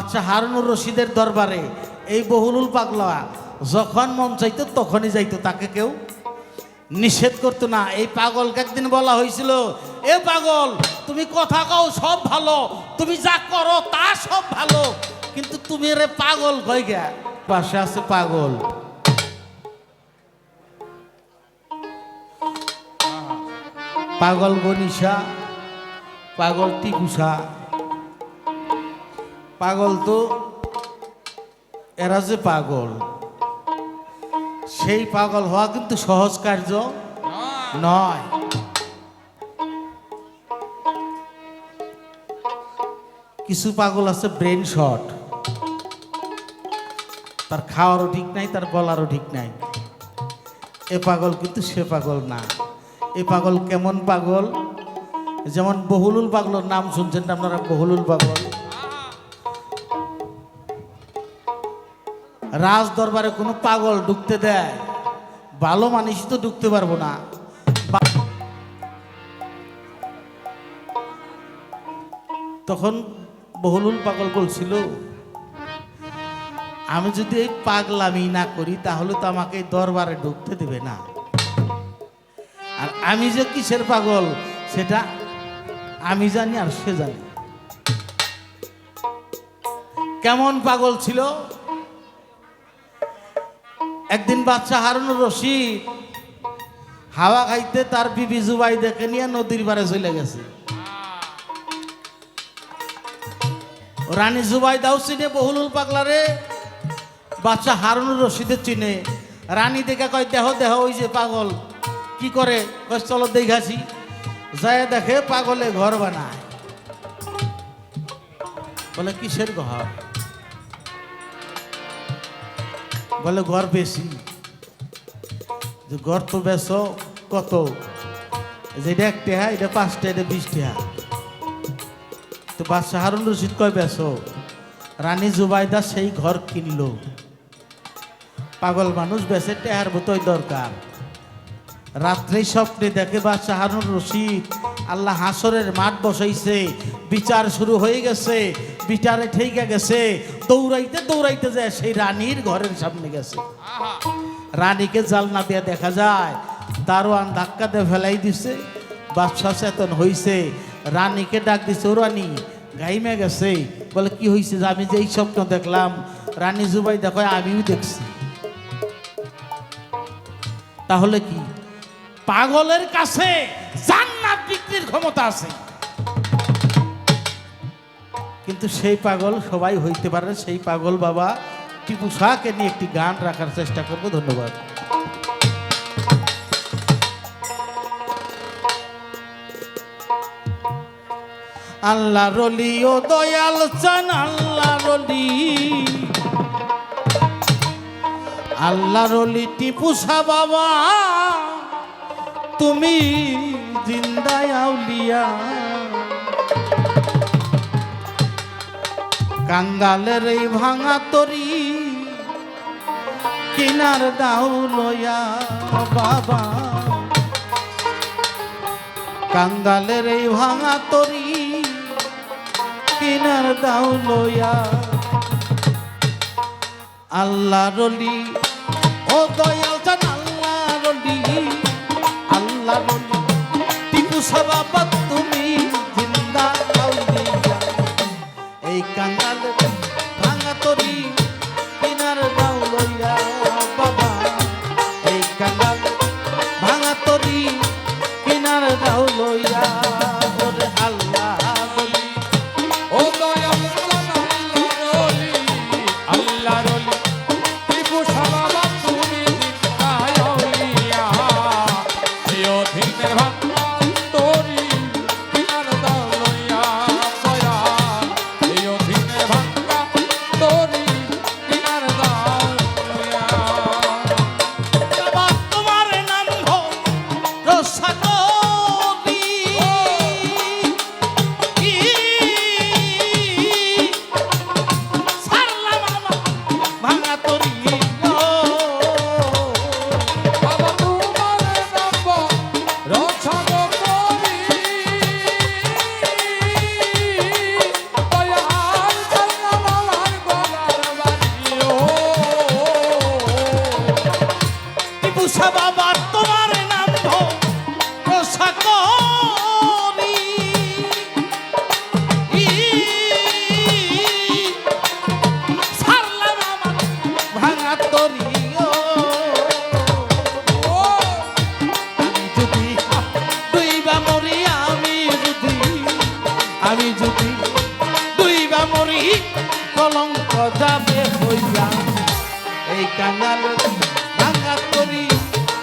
আচ্ছা হারুনুর রশিদের দরবারে এই বহুলুল পাগলা যখন মন চাইতো তখনই যাইতো, তাকে কেউ নিষেধ করতো না। এই পাগলকে একদিন বলা হয়েছিল, এ পাগল, তুমি কথা কও, সব ভালো। তুমি যা করো, তা সব ভালো। কিন্তু তুমি রে পাগল কই গে? পাশে আছে পাগল। পাগল গনিশা পাগল টিকুসা পাগল তো? এরা যে পাগল। সেই পাগল হওয়া কিন্তু সহজ কার্য নয়। কিছু পাগল আছে ব্রেন শট তার খাওয়ারও ঠিক নাই তার বলারও ঠিক নাই। এ পাগল কিন্তু সে পাগল না। এ পাগল কেমন পাগল? যেমন বহুলুল পাগলর নাম শুনছেন আপনারা বহুলুল পাগল? রাজ দরবারে কোনো পাগল ঢুকতে দেয়। ভালো মানুষই তো ঢুকতে পারব না। তখন বহুলুল পাগল বলছিল, আমি যদি এই পাগলামি না করি, তাহলে তো আমাকে দরবারে ঢুকতে দেবে না। আর আমি যে কিসের পাগল, সেটা আমি জানি আর সে জানি। কেমন পাগল ছিল? একদিন বাচ্চা হারুনুর রশিদ হাওয়া খাইতে তার বিবি জুবাই দেখে নিয়ে নদীর পারে চলে গেছে। রানী জুবাই দাও চিনে, বহুলুল পাগলারে বাচ্চা হারুনুর রশিদের চিনে। রানী দেখে কয়, দেহ দেহ, ওই যে পাগল। কি করে? চলো দেখাছি। যায় দেখে পাগলে ঘর বানায়। বলে, কিসের ঘর? বলে ঘর বেশি। যে ঘর তো বেছো কত? যেটা এক টেহা এটা পাঁচটা, এটা বিশ টেহা তো বাদশাহ হারুন রশিদ কয় বেছো রানী জুবাইদা সেই ঘর কিনলো। পাগল মানুষ বেছে টেহার বোতই দরকার। রাত্রে স্বপ্নে দেখে বাদশাহ হারুন রশিদ আল্লাহ হাসরের মাঠ বসাইছে বিচার শুরু হয়ে গেছে বিচারে ঠেকে গেছে দৌড়াইতে দৌড়াইতে যায় সেই রানীর ঘরের সামনে গেছে। রানীকে জালনা দিয়ে দেখা যায় দারোয়ান ধাক্কা দিয়ে ফেলাই দিছে বাদশাহ চেতন হইছে রানীকে ডাক দিছে ও রানী গাইমে গেছে। বলে কি হয়েছে যে আমি যে এই স্বপ্ন দেখলাম রানী জুবাই দেখো আমিও দেখছি। তাহলে কি? পাগলের কাছে জান্নাত বিক্রির ক্ষমতা আছে। কিন্তু সেই পাগল সবাই হইতে পারে সেই পাগল বাবা টিপু শাহকে নিয়ে একটি গান রাখার চেষ্টা করব। ধন্যবাদ। আল্লাহ রলি ও দয়াল চান, আল্লাহ রলি। আল্লাহ রলি টিপু শাহ বাবা, তুমি জিন্দায় আউলিয়া। কাঙ্গালের এই ভাঙা তরি কিনার দাও লয়া বাবা। কাঙ্গালের এই ভাঙা তরি কিনার দাও লয়া। আল্লাহ রলি সভাপত তুমি জিন্দা এই কাঙ্গাল এই কাঙ্গাল ভাঙা করি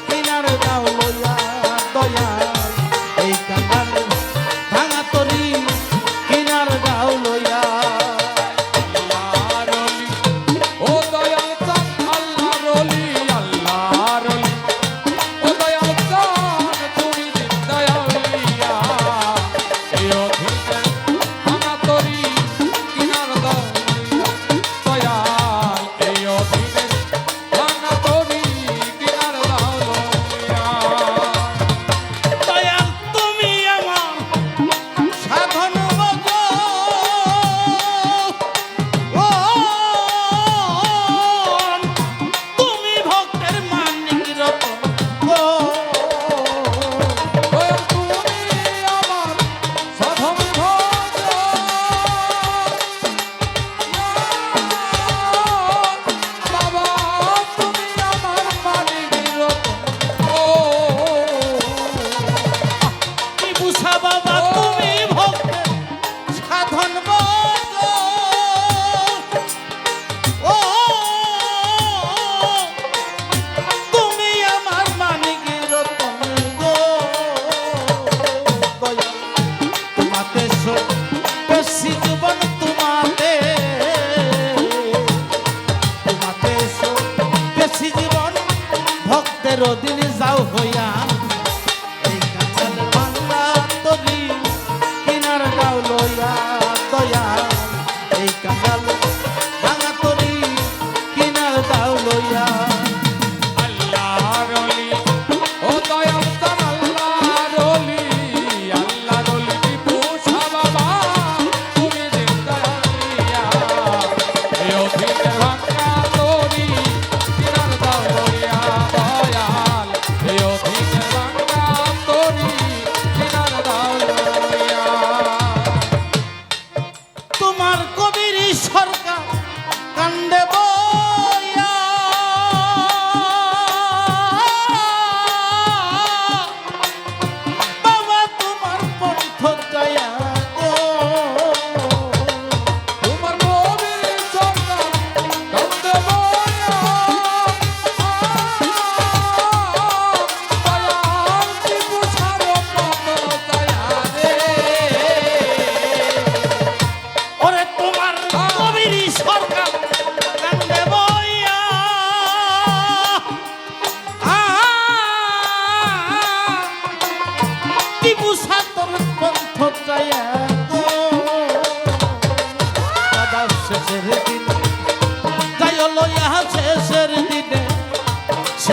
কিনার দাও লইয়া দয়া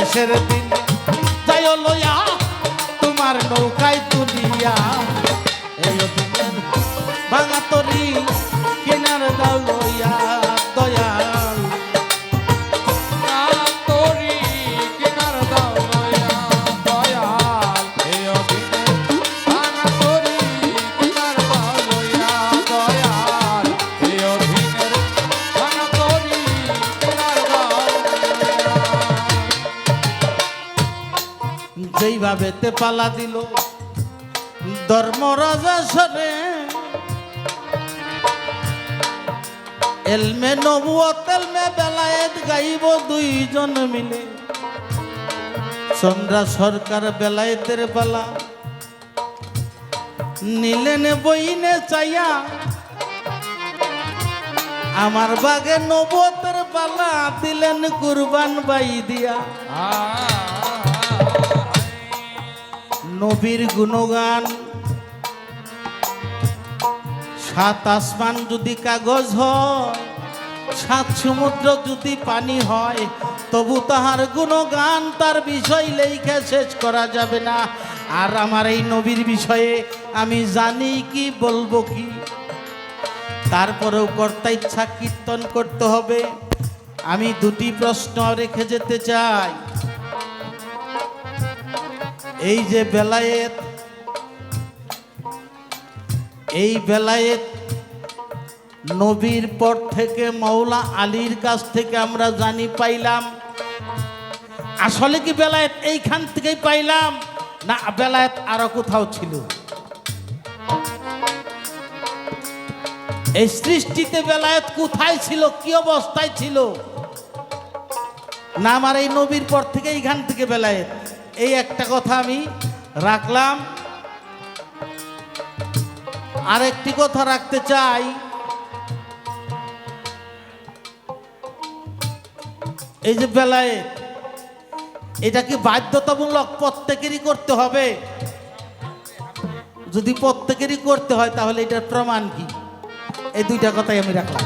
শেষের দিনে যেইভাবে তে পালা দিল। ধর্মরাজা সরে এলমে নবুয়ত, এলমে বেলায়েত গাইব দুইজন মিলে। চন্দ্রা সরকার বেলায়েতের পালা। নিলেন বইনে চাইয়া। আমার বাগে নবতের পালা দিলেন কুরবান বাই দিয়া। নবীর গুণগান। সাত আসমান যদি কাগজ হয়, সাত সমুদ্র যদি পানি হয়, তবু তাহার গুণগান তার বিষয় লেখে শেষ করা যাবে না। আর আমার এই নবীর বিষয়ে আমি জানি কি, বলব কি? তারপরেও কর্তা ইচ্ছা কীর্তন করতে হবে। আমি দুটি প্রশ্ন রেখে যেতে চাই। এই যে বেলায়েত, এই বেলায়েত নবীর পর থেকে মৌলা আলীর কাছ থেকে আমরা জানি পাইলাম। আসলে কি বেলায়েত এইখান থেকেই পাইলাম, না বেলায়েত আরও কোথাও ছিল? এই সৃষ্টিতে বেলায়েত কোথায় ছিল, কি অবস্থায় ছিল? না আমার এই নবীর পর থেকে এইখান থেকে বেলায়েত। এই একটা কথা আমি রাখলাম। আরেকটি কথা রাখতে চাই। এই যে বেলায়, এটা কি বাধ্যতামূলক প্রত্যেকেরই করতে হবে? যদি প্রত্যেকেরই করতে হয়, তাহলে এটার প্রমাণ কি? এই দুইটা কথাই আমি রাখলাম।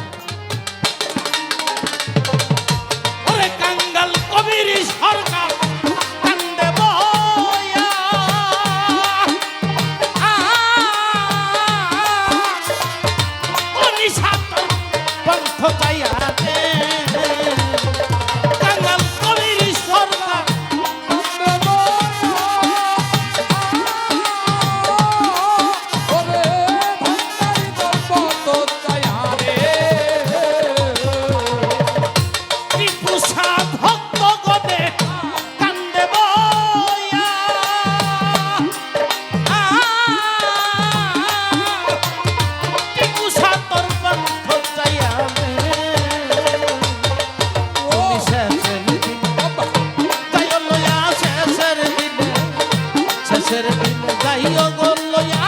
নাই অগল লয়া